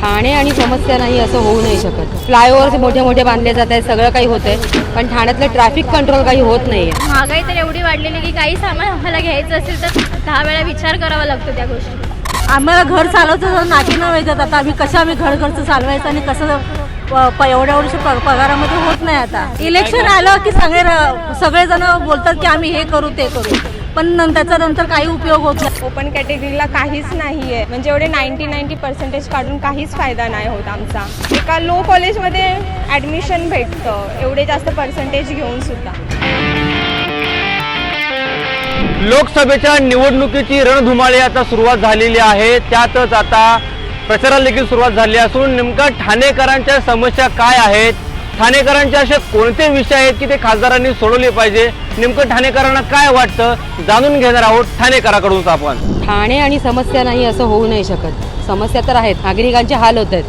ठाणे आणि समस्या नाही असं होऊ नाही शकत. फ्लायओव्हर्स मोठे मोठे बांधले जात आहेत सगळं काही होतंय पण ठाण्यातलं ट्रॅफिक कंट्रोल काही होत नाहीये. महागाई तर एवढी वाढलेली की काही सामान आम्हाला घ्यायचं असेल तर दहा वेळा विचार करावा लागतो त्या गोष्टी. आम्हाला घर चालवतं तर नाकी न व्हायचं आता. आम्ही कसं आम्ही घर घरचं चालवायचं आणि कसं प- प- एवढ्या वर्ष प- पगारामध्ये होत नाही आता. इलेक्शन आलं की सगळे सगळेजण बोलतात की आम्ही हे करू ते करू. पण त्याचा नंतर काही उपयोग होत नाही. ओपन कॅटेगरीला काहीच नाही आहे म्हणजे एवढे नाईन्टी नाईन्टी पर्सेंटेज काढून काहीच फायदा नाही होत आमचा. एका लो कॉलेजमध्ये ॲडमिशन भेटतं. एवढे जास्त पर्सेंटेज घेऊन सुद्धा. लोकसभेच्या निवडणुकीची रणधुमाळी आता सुरुवात झालेली आहे. त्यातच आता प्रचाराला देखील सुरुवात झाली असून नेमकं ठाणेकरांच्या समस्या काय आहेत? ठाणेकरांचे असे कोणते विषय आहेत की ते खासदारांनी सोडवले पाहिजे? नेमकं ठाणेकरांना काय वाटतं? जाणून घेणार आहोत ठाणेकराकडूनच आपण. ठाणे आणि समस्या नाही असं होऊ नाही शकत. समस्या तर आहेत. नागरिकांचे हाल होत आहेत.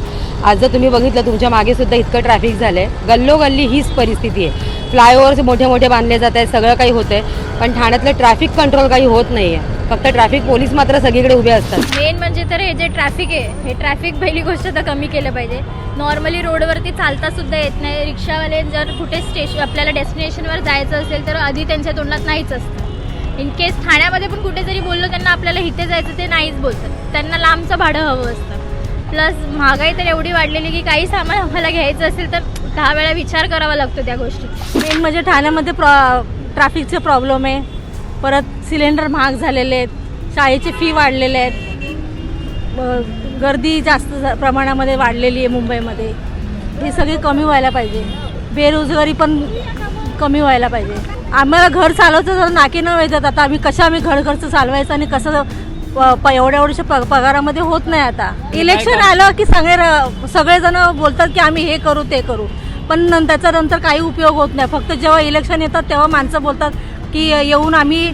आज जर तुम्ही बघितलं तुमच्या मागे सुद्धा इतकं ट्रॅफिक झालंय. गल्लोगल्ली हीच परिस्थिती आहे. फ्लायओव्हर्स मोठे मोठे बांधले जात आहेत. सगळं काही होतंय. पण ठाण्यातलं ट्रॅफिक कंट्रोल काही होत नाही आहे फक्त ट्रॅफिक पोलीस मात्र सगळीकडे उभे असतात. मेन म्हणजे तर हे जे ट्रॅफिक आहे हे ट्रॅफिक पहिली गोष्ट तर कमी केलं पाहिजे. नॉर्मली रोडवरती चालता सुद्धा येत नाही. रिक्षावाले जर कुठे स्टेशन आपल्याला डेस्टिनेशनवर जायचं असेल तर आधी त्यांच्या तोंडात नाहीच असतं. इन केस ठाण्यामध्ये पण कुठे जरी बोललो त्यांना आपल्याला इथे जायचं ते नाहीच बोलतात. त्यांना लांबचं भाडं हवं असतं. प्लस महागाई तर एवढी वाढलेली की काही सामान आम्हाला घ्यायचं असेल तर दहा वेळा विचार करावा लागतो त्या गोष्टी मेन म्हणजे ठाण्यामध्ये प्रॉ ट्रॅफिकचे प्रॉब्लेम आहे. परत सिलेंडर महाग झालेले आहेत शाळेचे फी वाढलेले आहेत. गर्दी जास्त प्रमाणामध्ये वाढलेली आहे मुंबईमध्ये. हे सगळे कमी व्हायला पाहिजे. बेरोजगारी पण कमी व्हायला पाहिजे. आम्हाला घर चालवतं तर नाकी न व्हायचं आता आम्ही कसं आम्ही घर घरचं चालवायचं आणि कसं एवढ्या वर्ष प- पगारामध्ये होत नाही आता. इलेक्शन आलं की सगळे सगळेजण बोलतात की आम्ही हे करू ते करू. पण त्याचा नंतर काही उपयोग होत नाही. फक्त जेव्हा इलेक्शन येतात तेव्हा माणसं बोलतात की येऊन आम्ही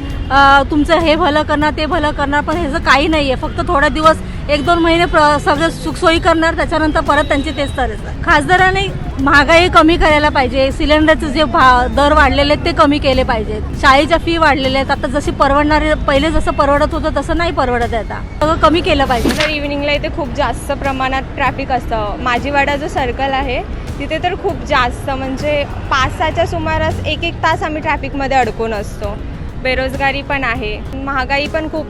तुमचं हे भलं करणार ते भलं करणार पण ह्याचं काही नाही आहे फक्त थोडा दिवस एक दोन महिने प्र सगळं सुखसोयी करणार त्याच्यानंतर परत त्यांचे तेच तर खासदाराने महागाई कमी करायला पाहिजे. सिलेंडरचे जे भा दर वाढलेले आहेत ते कमी केले पाहिजेत. शाळेच्या फी वाढलेल्या आहेत. आता जशी परवडणारे पहिले जसं परवडत होतं तसं नाही परवडत आहे आता. सगळं कमी केलं पाहिजे. तर इव्हिनिंगला इथे खूप जास्त प्रमाणात ट्रॅफिक असतं. माझीवाडा जो सर्कल आहे तिथे तर खूप जास्त म्हणजे पाच सहाच्या सुमारास एक एक तास आम्ही ट्रॅफिकमध्ये अडकून असतो. बेरोजगारी पण आहे. महागाई पण खूप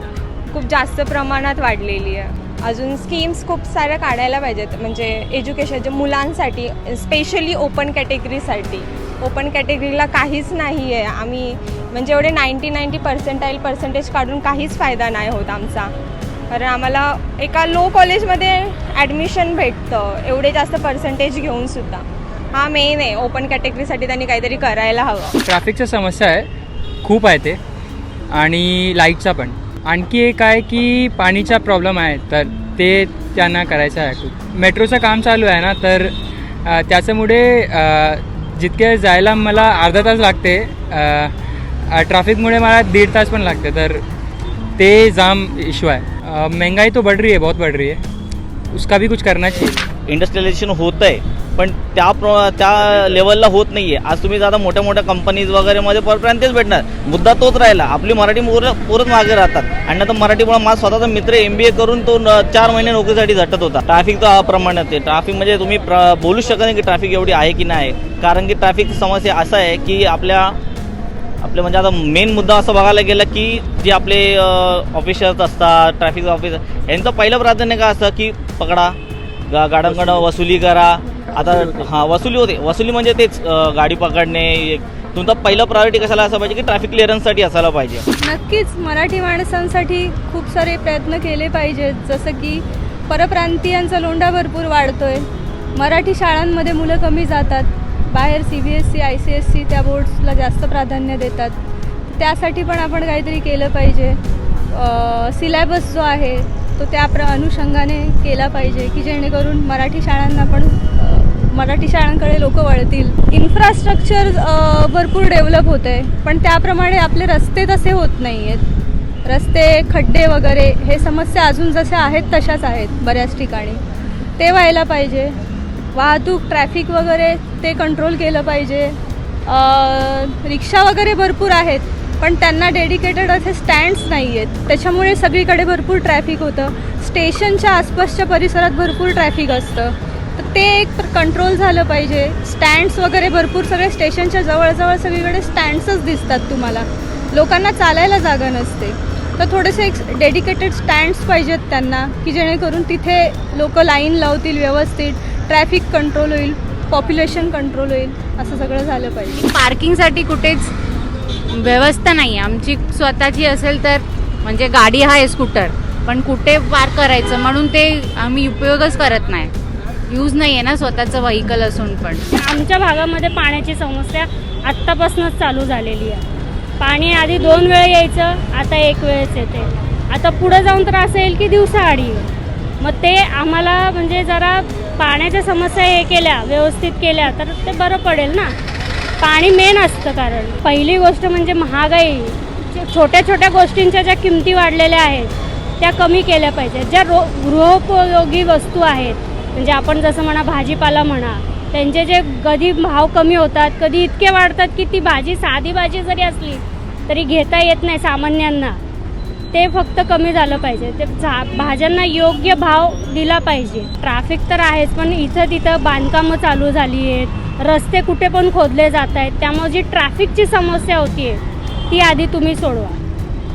खूप जास्त प्रमाणात वाढलेली आहे. अजून स्कीम्स खूप साऱ्या काढायला पाहिजेत. म्हणजे एज्युकेशनच्या मुलांसाठी स्पेशली ओपन कॅटेगरीसाठी ओपन कॅटेगरीला काहीच नाही आहे आम्ही म्हणजे एवढे नाईन्टी नाईन्टी पर्सेंटाईल पर्सेंटेज काढून काहीच फायदा नाही होत आमचा. कारण आम्हाला एका लो कॉलेजमध्ये ॲडमिशन भेटतं. एवढे जास्त पर्सेंटेज घेऊन सुद्धा. हा मेन आहे. ओपन कॅटेगरीसाठी त्यांनी काहीतरी करायला हवं. ट्रॅफिकच्या समस्या आहे. खूप आहे ते. आणि लाईटचा पण. आणखी एक आहे की पाणीचा प्रॉब्लेम आहे तर ते त्यांना करायचं आहे. खूप मेट्रोचं काम चालू आहे ना तर त्याच्यामुळे जितके जायला मला अर्धा तास लागते. ट्रॅफिकमुळे मला दीड तास पण लागते. तर ते जाम इशू आहे महंगाई तो बढ़ रही है बहुत बढ़ रही है। उसका भी कुछ करना चाहिए। इंडस्ट्रियलायझेशन होतं आहे पण त्या प्र त्या लेवलला होत नाही आहे आज तुम्ही जाता मोठ्या मोठ्या कंपनीज वगैरेमध्ये परपर्यंत तेच भेटणार. मुद्दा तोच राहिला. आपली मराठी पोरं पोरच मागे राहतात. आणि आता मराठीमुळे माझा स्वतःचा मित्र एम बी ए करून तो न- चार महिने नोकरीसाठी झटत होता. ट्रॅफिक तर अप्रमाणात आहे. ट्रॅफिक म्हणजे तुम्ही प्र बोलूच शकत नाही की ट्रॅफिक एवढी आहे की नाही. कारण की ट्रॅफिक समस्या असा आहे की आपल्या आपले म्हणजे आता मेन मुद्दा असं बघायला गेला की जे आपले ऑफिसर्स असतात ट्रॅफिक ऑफिसर यांचं पहिलं प्राधान्य काय असतं की पकडा गा गाड्यांकडं वसुली. करा. आता हां वसुली होते. वसुली म्हणजे तेच गाडी पकडणे. तुमचा पहिलं प्रायोरिटी कशाला असं पाहिजे की ट्रॅफिक क्लिअरन्ससाठी असायला पाहिजे? नक्कीच. मराठी माणसांसाठी खूप सारे प्रयत्न केले पाहिजेत जसं की परप्रांतीयांचा लोंढा भरपूर वाढतोय. मराठी शाळांमध्ये मुलं कमी जातात. बाहेर C B S C I C S C त्या बोर्ड्सला जास्त प्राधान्य देतात. त्यासाठी पण आपण काहीतरी केलं पाहिजे. सिलॅबस जो आहे तो त्या प्र अनुषंगाने केला पाहिजे की जेणेकरून मराठी शाळांना पण मराठी शाळांकडे लोक वळतील. इन्फ्रास्ट्रक्चर भरपूर डेव्हलप होत आहे पण त्याप्रमाणे आपले रस्ते तसे होत नाही आहेत रस्ते खड्डे वगैरे हे समस्या अजून जशा आहेत तशाच आहेत बऱ्याच ठिकाणी. ते व्हायला पाहिजे. वाहतूक ट्रॅफिक वगैरे ते कंट्रोल केलं पाहिजे. रिक्षा वगैरे भरपूर आहेत पण त्यांना डेडिकेटेड असे स्टँड्स नाही आहेत त्याच्यामुळे सगळीकडे भरपूर ट्रॅफिक होतं. स्टेशनच्या आसपासच्या परिसरात भरपूर ट्रॅफिक असतं. तर ते एक कंट्रोल झालं पाहिजे. स्टँड्स वगैरे भरपूर सगळे स्टेशनच्या जवळजवळ सगळीकडे स्टँड्सच दिसतात तुम्हाला. लोकांना चालायला जागा नसते. तर थोडेसे एक डेडिकेटेड स्टँड्स पाहिजेत त्यांना की जेणेकरून तिथे लोक लाईन लावतील व्यवस्थित. ट्रॅफिक कंट्रोल होईल पॉप्युलेशन कंट्रोल होईल असं सगळं झालं पाहिजे. पार्किंगसाठी कुठेच व्यवस्था नाही आमची स्वतःची असेल तर म्हणजे गाडी आहे स्कूटर पण कुठे पार्क करायचं? म्हणून ते आम्ही उपयोगच करत नाही. यूज नाही आहे ना स्वतःचं व्हेकल असून पण. आमच्या भागामध्ये पाण्याची समस्या आत्तापासूनच चालू झालेली आहे. पाणी आधी दोन वेळ यायचं आता एक वेळच येते. आता पुढं जाऊन तर असं येईल की दिवसाआडी येईल? मग ते आम्हाला म्हणजे जरा पाण्याच्या समस्या हे केल्या व्यवस्थित केल्या तर ते बरं पडेल ना? पाणी मेन असतं कारण. पहिली गोष्ट म्हणजे महागाई. छोट्या छोट्या गोष्टींच्या ज्या किमती वाढलेल्या आहेत त्या कमी केल्या पाहिजेत. ज्या रो गृहोपयोगी वस्तू आहेत म्हणजे आपण जसं म्हणा भाजीपाला म्हणा त्यांचे जे कधी भाव कमी होतात कधी इतके वाढतात की ती भाजी साधी भाजी जरी असली तरी घेता येत नाही सामान्यांना. ते फक्त कमी झालं पाहिजे. ते झा भाज्यांना योग्य भाव दिला पाहिजे. ट्रॅफिक तर आहेच पण इथं तिथं बांधकामं चालू झाली आहेत रस्ते कुठे पण खोदले जात आहेत त्यामुळे जी ट्रॅफिकची समस्या होती आहे ती आधी तुम्ही सोडवा.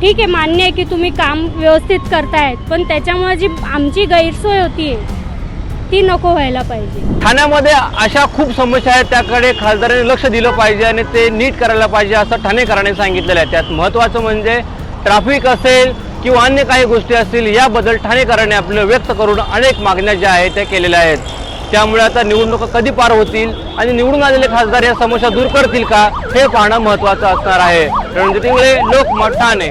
ठीक आहे मान्य आहे की तुम्ही काम व्यवस्थित करतायत पण त्याच्यामुळे जी आमची गैरसोय होती ती नको व्हायला पाहिजे. ठाण्यामध्ये अशा खूप समस्या आहेत. त्याकडे खासदारांनी लक्ष दिलं पाहिजे आणि ते नीट करायला पाहिजे असं ठाणेकरांनी सांगितलेलं आहे. त्यात महत्त्वाचं म्हणजे ट्रॅफिक असेल किंवा अन्य काही गोष्टी असतील याबद्दल ठाणेकरांनी आपलं व्यक्त करून अनेक मागण्या ज्या आहेत त्या केलेल्या आहेत. त्यामुळे आता निवडणुका कधी पार होतील आणि निवडून आलेले खासदार या समस्या दूर करतील का हे पाहणं महत्त्वाचं असणार आहे. रणजित इंगळे लोकमत ठाणे.